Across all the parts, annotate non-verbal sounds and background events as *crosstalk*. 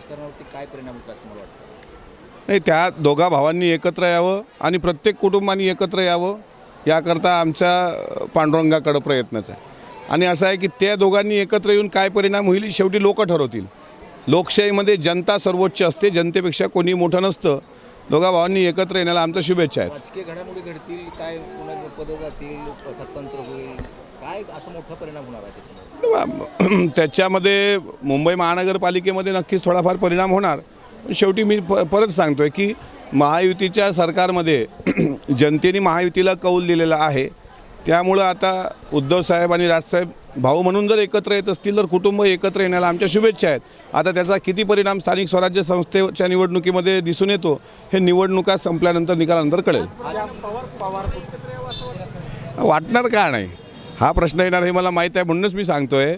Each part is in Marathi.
राजकारणावरती काय परिणाम होईल असं मला वाटतं? नाही त्या दोघा भावांनी एकत्र यावं आणि प्रत्येक कुटुंबाने एकत्र यावं याकरता आमच्या पांडुरंगाकडं प्रयत्नच आहे. आणि असं आहे की त्या दोघांनी एकत्र येऊन काय परिणाम होईल शेवटी लोक ठरवतील. लोकशाहीमध्ये जनता सर्वोच्च असते जनतेपेक्षा कोणी मोठं नसतं. दोघा भावांनी एकत्र येण्याला आमच्या शुभेच्छा आहेत. राजकीय घडामोडी घडतील काय पुन्हा पदं जातील सत्तांतर होईल? काय असं मोठा परिणाम होणार आहे *clears throat* त्याच्यामध्ये? मुंबई महानगरपालिकेमध्ये नक्कीच थोडाफार परिणाम होणार. पण शेवटी मी प परत सांगतो आहे की महायुतीच्या सरकारमध्ये *clears throat* जनतेने महायुतीला कौल दिलेला आहे. त्यामुळं आता उद्धव साहेब आणि राजसाहेब भाऊ म्हणून जर एकत्र येत असतील तर कुटुंब एकत्र येण्याला आमच्या शुभेच्छा आहेत. आता त्याचा किती परिणाम स्थानिक स्वराज्य संस्थेच्या निवडणुकीमध्ये दिसून येतो हे निवडणुका संपल्यानंतर निकालानंतर कळेल. वाटणार का नाही? हा प्रश्न येणार हे मला माहीत आहे म्हणूनच मी सांगतोय.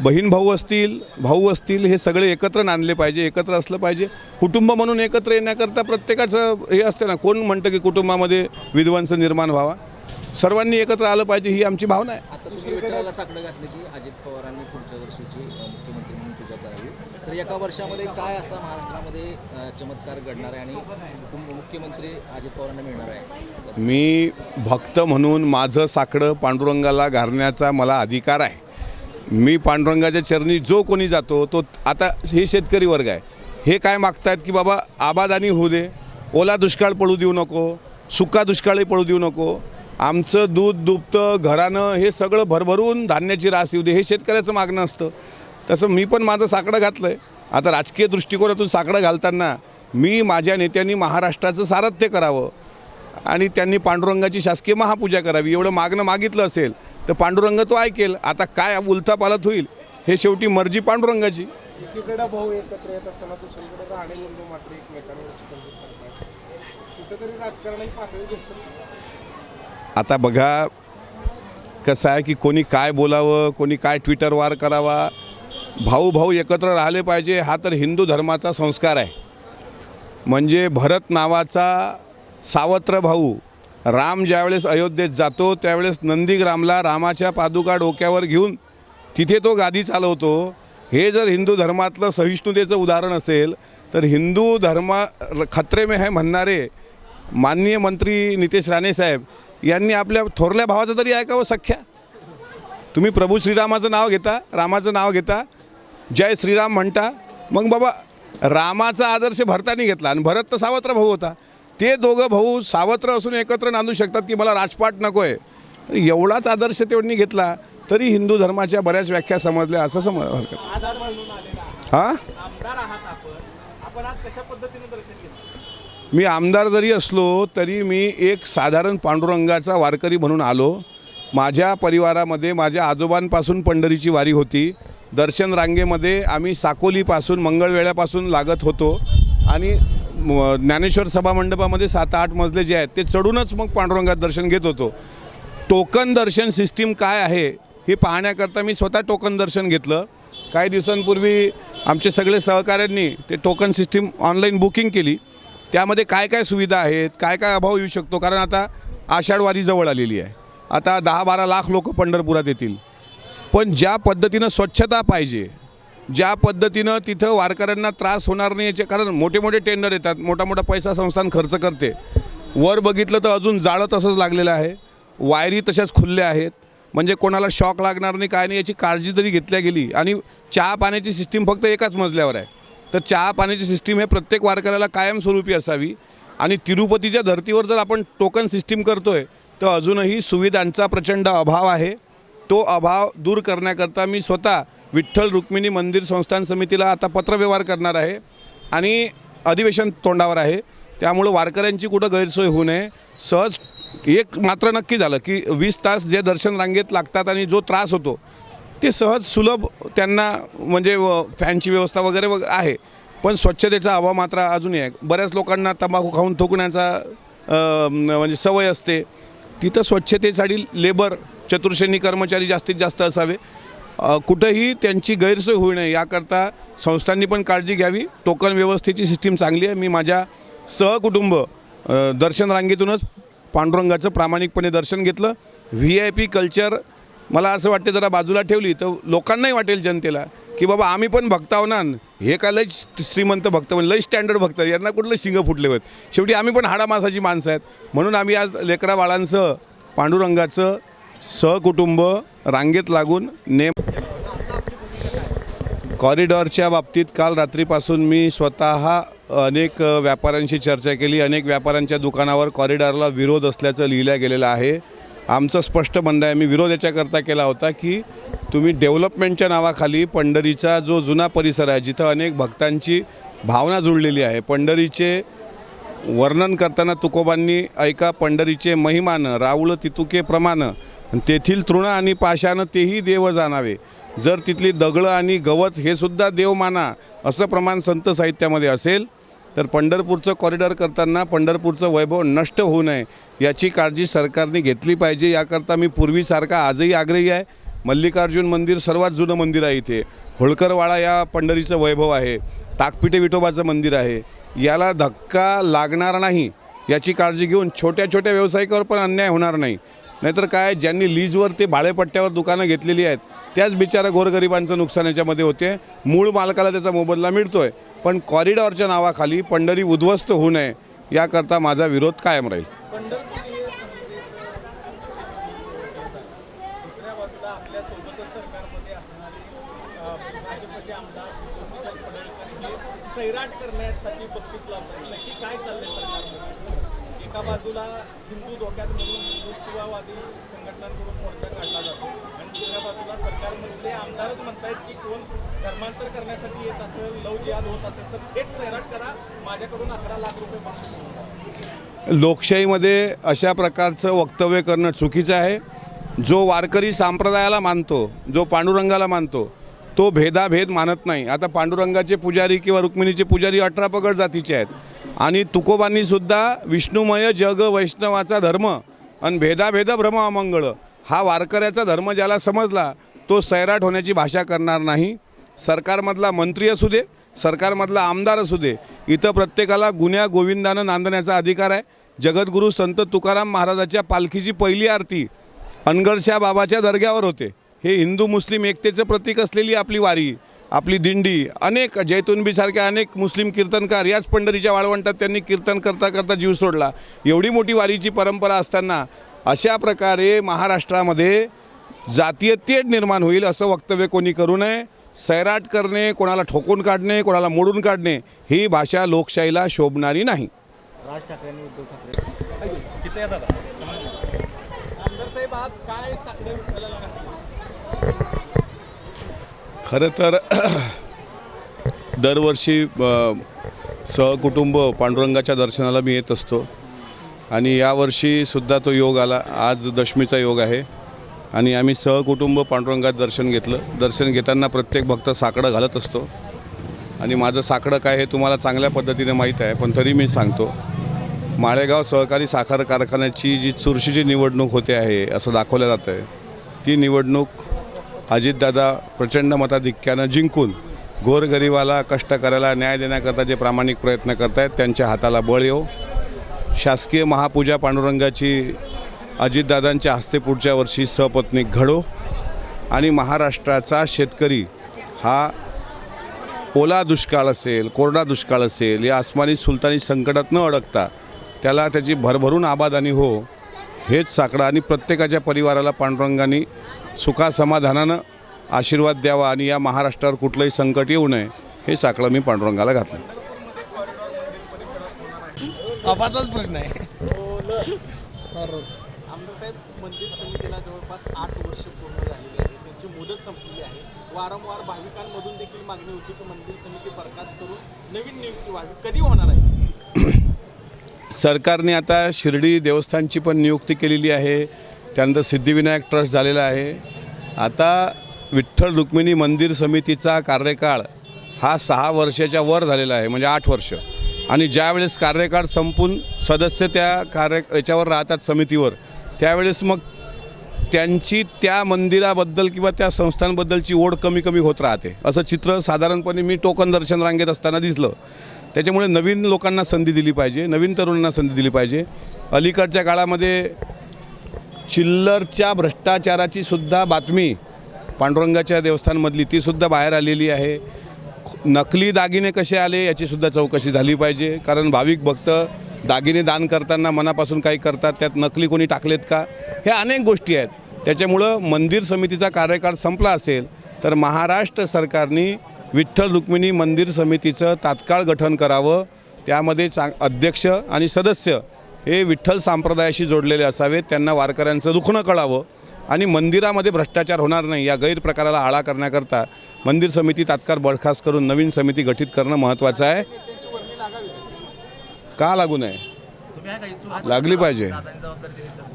बहीण भाऊ असतील भाऊ असतील हे सगळे एकत्र नांदले पाहिजे एकत्र असलं पाहिजे. कुटुंब म्हणून एकत्र येण्याकरता प्रत्येकाचं हे असतं ना कोण म्हणतं की कुटुंबामध्ये विध्वंस निर्माण व्हावा? सर्वांनी एकत्र आलं पाहिजे ही आमची भावना आहे. तर एका वर्षामध्ये काय असा महाराष्ट्रामध्ये चमत्कार घडणार आहे आणि मुख्यमंत्री अजित पवारांना मिळणार आहे? मी भक्त म्हणून माझं साकडं पांडुरंगाला घालण्याचा मला अधिकार आहे. मी पांडुरंगाच्या चरणी जो कोणी जातो तो आता हे शेतकरी वर्ग आहे. हे काय मागतायत की बाबा आबादानी होऊ दे. ओला दुष्काळ पडू देऊ नको. सुका दुष्काळही पडू देऊ नको. आमचं दूध दुभतं घरानं हे सगळं भरभरून धान्याची रास येऊ दे. हे शेतकऱ्याचं मागणं असतं. तसं मी पण माझं साकडं घातलं आहे आता राजकीय दृष्टिकोनातून साकडं घालताना मी माझ्या नेत्यांनी महाराष्ट्राचं सारथ्य करावं आणि त्यांनी पांडुरंगाची शासकीय महापूजा करावी एवढं मागणं मागितलं असेल तर पांडुरंग तो ऐकेल. आता काय उलथापालथ होईल हे शेवटी मर्जी पांडुरंगाची. एकीकडे भाऊ एकत्र येत असताना दुसरीकडे राणे बंधू मात्र एकमेकांवर चिकन करतात कुठेतरी राजकारणाची पातळी घसरली. आता बघा कसं आहे की कोणी काय बोलावं कोणी काय ट्विटर वार करावा भाऊ भाऊ एकत्र राहिले पाहिजे हा तर हिंदू धर्माचा संस्कार आहे. म्हणजे भरत नावाचा सावत्र भाऊ राम ज्यावेळेस अयोध्येत जातो त्यावेळेस नंदीग्रामला रामाच्या पादुका डोक्यावर घेऊन तिथे तो गादी चालवतो. हे जर हिंदू धर्मातलं सहिष्णुतेचं उदाहरण असेल तर हिंदू धर्मा खत्रे में है म्हणणारे माननीय मंत्री नितेश राणे साहेब यांनी आपल्या थोरल्या भावाचं तरी ऐकावं सख्या. तुम्ही प्रभू श्रीरामाचं नाव घेता रामाचं नाव घेता जय श्रीराम म्हणता. मग बाबा रामाचा आदर्श भरतानी घेतला आणि भरत तर सावत्र भाऊ होता. ते दोघं भाऊ सावत्र असून एकत्र नांदू शकतात की मला राजपाट नको आहे एवढाच आदर्श त्यांनी घेतला तरी हिंदू धर्माच्या बऱ्याच व्याख्या समजल्या असं समज हरकत. हां? मी आमदार जरी असलो तरी मी एक साधारण पांडुरंगाचा वारकरी म्हणून आलो. माझ्या परिवारामध्ये माझ्या आजोबांपासून पंढरीची वारी होती. दर्शन रांगेमध्ये आम्ही साकोलीपासून मंगळवेळ्यापासून लागत होतो. आणि म- ज्ञानेश्वर सभा मंडपामध्ये सात आठ मजले जे आहेत ते चढूनच मग पांडुरंगात दर्शन घेत होतो. टोकन दर्शन सिस्टीम काय आहे हे पाहण्याकरता मी स्वतः टोकन दर्शन घेतलं. काही दिवसांपूर्वी आमचे सगळे सहकाऱ्यांनी ते टोकन सिस्टीम ऑनलाईन बुकिंग केली. त्यामध्ये काय काय सुविधा आहेत काय काय अभाव येऊ शकतो कारण आता आषाढवारी जवळ आलेली आहे. आता दहा बारा लाख लोक पंढरपुरात येतील. पण ज्या पद्धतीनं स्वच्छता पाहिजे ज्या पद्धतीनं तिथं वारकऱ्यांना त्रास होणार नाही याचे कारण मोठे मोठे टेंडर येतात मोठा मोठा पैसा संस्थान खर्च करते. वर बघितलं तर अजून जाळं तसंच लागलेलं आहे. वायरी तशाच खुल्ल्या आहेत. म्हणजे कोणाला शॉक लागणार नाही काय नाही याची काळजी तरी घेतल्या गेली आणि चहा पाण्याची सिस्टीम फक्त एकाच मजल्यावर आहे. तर चहा पाण्याची सिस्टीम हे प्रत्येक वारकऱ्याला कायमस्वरूपी असावी. आणि तिरुपतीच्या धर्तीवर जर आपण टोकन सिस्टीम करतो आहे तर अजूनही सुविधांचा प्रचंड अभाव आहे. तो अभाव दूर करण्याकरता मी स्वतः विठ्ठल रुक्मिणी मंदिर संस्थान समितीला आता पत्रव्यवहार करणार आहे आणि अधिवेशन तोंडावर आहे. त्यामुळं वारकऱ्यांची कुठं गैरसोय होऊ नये. सहज एक मात्र नक्की झालं की वीस तास जे दर्शन रांगेत लागतात आणि जो त्रास होतो ते सहज सुलभ त्यांना म्हणजे व- फॅनची व्यवस्था वगैरे वग आहे. पण स्वच्छतेचा अभाव मात्र अजूनही आहे. बऱ्याच लोकांना तंबाखू खाऊन थुकण्याचा म्हणजे सवय असते. तिथं स्वच्छतेसाठी लेबर चतुर्श्रेणी कर्मचारी जास्तीत जास्त असावे. कुठंही त्यांची गैरसोय होऊ नये याकरता संस्थांनी पण काळजी घ्यावी. टोकन व्यवस्थेची सिस्टीम चांगली आहे. मी माझ्या सहकुटुंब दर्शन रांगेतूनच पांडुरंगाचं प्रामाणिकपणे दर्शन घेतलं. व्ही आय पी कल्चर मला असं वाटते जरा बाजूला ठेवली तर लोकांनाही वाटेल जनतेला की बाबा आम्ही पण भक्त आहो ना. हे काय लय श्रीमंत भक्त म्हणजे लय स्टँडर्ड भक्त यांना कुठलं शिंग फुटले होत. शेवटी आम्ही पण हाडामासाची माणसं आहेत. म्हणून आम्ही आज लेकरा बाळांचं पांडुरंगाचं सहकुटुंब रांगेत लागून नेम कॉरिडॉरच्या बाबतीत काल रात्रीपासून मी स्वतः अनेक व्यापाऱ्यांशी चर्चा केली. अनेक व्यापाऱ्यांच्या दुकानावर कॉरिडॉरला विरोध असल्याचं लिहिलं गेलेलं आहे. आमचं स्पष्ट म्हणणं आहे मी विरोध याच्याकरता केला होता की तुम्ही डेव्हलपमेंटच्या नावाखाली पंढरीचा जो जुना परिसर आहे जिथं अनेक भक्तांची भावना जुळलेली आहे पंढरीचे वर्णन करताना तुकोबांनी ऐका पंढरीचे महिमानं राऊळ तितुके प्रमाण तेथील तृण आणि पाशानं तेही देव जाणावे. जर तिथली दगडं आणि गवत हे सुद्धा देव माना असं प्रमाण संत साहित्यामध्ये असेल तर पंढरपूरचं कॉरिडॉर करताना पंढरपूरचं वैभव नष्ट होऊ नये याची काळजी सरकारने घेतली पाहिजे. याकरता मी पूर्वीसारखा आजही आग्रही आहे. मल्लिकार्जुन मंदिर सर्वात जुनं मंदिर आहे इथे. होळकरवाडा या पंढरीचं वैभव आहे. ताकपिटे विठोबाचं मंदिर आहे. याला धक्का लागणार नाही याची काळजी घेऊन छोट्या छोट्या व्यावसायिकावर पण अन्याय होणार नाही. नाहीतर काय ज्यांनी लीजवर ते भाडेपट्ट्यावर दुकानं घेतलेली आहेत त्याच बिचारा गोरगरिबांचं नुकसान याच्यामध्ये होते. मूळ मालकाला त्याचा मोबदला मिळतोय. पण कॉरिडॉरच्या नावाखाली पंढरी उद्ध्वस्त होऊ नये याकरता माझा विरोध कायम राहील. सैराट करण्यासाठी बक्षीस लावतात नक्की काय चाललंय एका बाजूला हिंदू धोक्यात म्हणून हिंदुत्ववादी संघटनांकडून मोर्चा काढला जातो. आणि दुसऱ्या बाजूला सरकारमधले आमदारच म्हणतायत की कोण धर्मांतर करण्यासाठी येत असेल लव जिहाद होत असेल तर थेट सैराट करा. माझ्याकडून अकरा लाख रुपये बक्षीस लोकशाहीमध्ये अशा प्रकारचं वक्तव्य करणं चुकीचं आहे. जो वारकरी संप्रदायाला मानतो जो पांडुरंगाला मानतो तो भेदाभेद मानत नाही. आता पांडुरंगाचे पुजारी किंवा रुक्मिणीचे पुजारी अठरा पगड जातीचे आहेत. आणि तुकोबांनीसुद्धा विष्णुमय जग वैष्णवाचा धर्म आणि भेदाभेद भ्रम अमंगळ हा वारकऱ्याचा धर्म ज्याला समजला तो सैराट होण्याची भाषा करणार नाही. सरकारमधला मंत्री असू दे सरकारमधला आमदार असू दे इथं प्रत्येकाला गुन्ह्या गोविंदानं नांदण्याचा अधिकार आहे. जगद्गुरू संत तुकाराम महाराजाच्या पालखीची पहिली आरती अनगडशा बाबाच्या दर्ग्यावर होते. हे हिंदू मुस्लिम एकतेचं प्रतीक असलेली आपली वारी. आपली दिंडी अनेक जैतुनबीसारख्या अनेक मुस्लिम कीर्तनकार याच पंढरीच्या वाळवंटात त्यांनी कीर्तन करता करता जीव सोडला. एवढी मोठी वारीची परंपरा असताना अशा प्रकारे महाराष्ट्रामध्ये जातीय तेढ निर्माण होईल असं वक्तव्य कोणी करू नये. सैराट करणे कोणाला ठोकून काढणे कोणाला मोडून काढणे ही भाषा लोकशाहीला शोभणारी नाही. राज ठाकरेंनी उद्धव ठाकरे आमदार साहेब आज काय? खरं तर *clears throat* दरवर्षी सहकुटुंब पांडुरंगाच्या दर्शनाला मी येत असतो. आणि यावर्षीसुद्धा तो योग आला. आज दशमीचा योग आहे. आणि आम्ही सहकुटुंब पांडुरंगात दर्शन घेतलं. दर्शन घेताना प्रत्येक भक्त साकडं घालत असतो. आणि माझं साकडं काय हे तुम्हाला चांगल्या पद्धतीने माहीत आहे पण तरी मी सांगतो. माळेगाव सहकारी साखर कारखान्याची जी चुरशीची निवडणूक होते आहे असं दाखवलं जातं आहे ती निवडणूक अजितदादा प्रचंड मताधिक्यानं जिंकून गोरगरिबाला कष्टकऱ्याला न्याय देण्याकरता जे प्रामाणिक प्रयत्न करत आहेत त्यांच्या हाताला बळ येऊ शासकीय महापूजा पांडुरंगाची अजितदादांच्या हस्ते पुढच्या वर्षी सपत्नी घडो. आणि महाराष्ट्राचा शेतकरी हा ओला दुष्काळ असेल कोरडा दुष्काळ असेल या आसमानी सुलतानी संकटात न अडकता त्याला त्याची भरभरून आबादानी हो. हेच साकडं आणि प्रत्येकाच्या परिवाराला पांडुरंगाने सुखासमाधानानं आशीर्वाद द्यावा आणि या महाराष्ट्रावर कुठलंही संकट येऊ नये हे साकडं मी पांडुरंगाला घातलं आपाचाच प्रश्न आहे. आमदार साहेब मंदिर समितीला जवळपास आठ वर्ष पूर्ण झालेली आहे. त्यांची मुदत संपलेली आहे. वारंवार भाविकांमधून देखील मागणी होती की मंदिर समिती बरखास्त करून नवीन नियुक्ती व्हावी. कधी होणार आहे? सरकारने आता शिर्डी देवस्थानची पण नियुक्ती केलेली आहे. त्यानंतर सिद्धिविनायक ट्रस्ट झालेला आहे. आता विठ्ठल रुक्मिणी मंदिर समितीचा कार्यकाळ हा सहा वर्षाच्या वर झालेला आहे म्हणजे आठ वर्ष. आणि ज्यावेळेस कार्यकाळ संपून सदस्य त्या कार्य याच्यावर राहतात समितीवर त्यावेळेस मग त्यांची त्या मंदिराबद्दल किंवा त्या संस्थांबद्दलची ओढ कमी कमी होत राहते. असं चित्र साधारणपणे मी टोकन दर्शन रांगेत असताना दिसलं. त्याच्यामुळे नवीन लोकांना संधी दिली पाहिजे नवीन तरुणांना संधी दिली पाहिजे. अलीकडच्या काळामध्ये चिल्लरच्या भ्रष्टाचाराची सुद्धा बातमी पांडुरंगाच्या देवस्थानमधली तीसुद्धा बाहेर आलेली आहे. नकली दागिने कसे आले याचीसुद्धा चौकशी झाली पाहिजे. कारण भाविक भक्त दागिने दान करताना मनापासून काही करतात त्यात नकली कोणी टाकलेत का? ह्या अनेक गोष्टी आहेत. त्याच्यामुळं मंदिर समितीचा कार्यकाळ संपला असेल तर महाराष्ट्र सरकारने विठ्ठल रुक्मिणी मंदिर समितीचं तात्काळ गठन करावं त्यामध्ये चांग अध्यक्ष आणि सदस्य हे विठ्ठल संप्रदायाशी जोडलेले असावेत त्यांना वारकऱ्यांचं दुखणं कळावं आणि मंदिरामध्ये भ्रष्टाचार होणार नाही या गैरप्रकाराला आळा करण्याकरता मंदिर समिती तात्काळ बळखास्त करून नवीन समिती गठीत करणं महत्त्वाचं आहे. का लागू नये? लागली पाहिजे.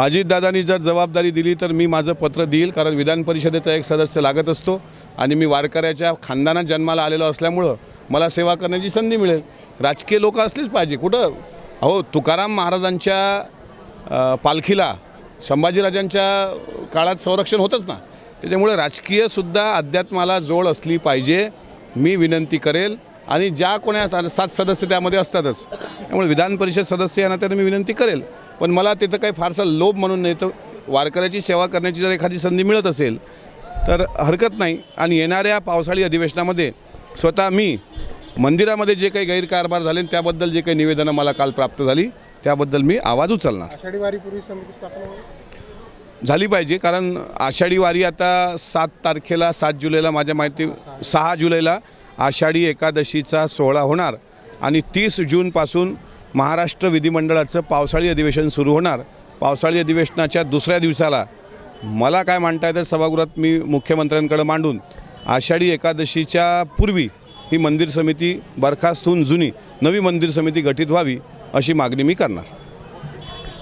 अजितदादांनी जर जबाबदारी दिली तर मी माझं पत्र देईल कारण विधान परिषदेचा एक सदस्य लागत असतो आणि मी वारकऱ्याच्या खानदानात जन्माला आलेलो असल्यामुळं मला सेवा करण्याची संधी मिळेल. राजकीय लोक असलीच पाहिजे. कुठं? अहो तुकाराम महाराजांच्या पालखीला संभाजीराजांच्या काळात संरक्षण होतंच ना. त्याच्यामुळे राजकीयसुद्धा अध्यात्माला जोड असली पाहिजे. मी विनंती करेल आणि ज्या कोण्या सात सदस्य त्यामध्ये असतातच. त्यामुळे विधान परिषद सदस्य यांना तर मी विनंती करेल. पण मला तिथं काही फारसा लोभ म्हणून नाही तर वारकऱ्याची सेवा करण्याची जर एखादी संधी मिळत असेल तर हरकत नाही. आणि येणाऱ्या पावसाळी अधिवेशनामध्ये स्वतः मी मंदिरामध्ये जे काही गैरकारभार झाले त्याबद्दल जे काही निवेदनं मला काल प्राप्त झाली त्याबद्दल मी आवाज उचलणार. आषाढी वारीपूर्वी समिती स्थापना झाली पाहिजे कारण आषाढी वारी आता सात तारखेला सात जुलैला माझ्या माहिती सहा जुलैला आषाढी एकादशीचा सोहळा होणार आणि तीस जूनपासून महाराष्ट्र विधिमंडळाचं पावसाळी अधिवेशन सुरू होणार. पावसाळी अधिवेशनाच्या दुसऱ्या दिवसाला मला काय मांडता येतं सभागृहात मी मुख्यमंत्र्यांकडे मांडून आषाढी एकादशीच्या पूर्वी ही मंदिर समिती बरखास्त होऊन जुनी नवी मंदिर समिती गठीत व्हावी अशी मागणी मी करणार.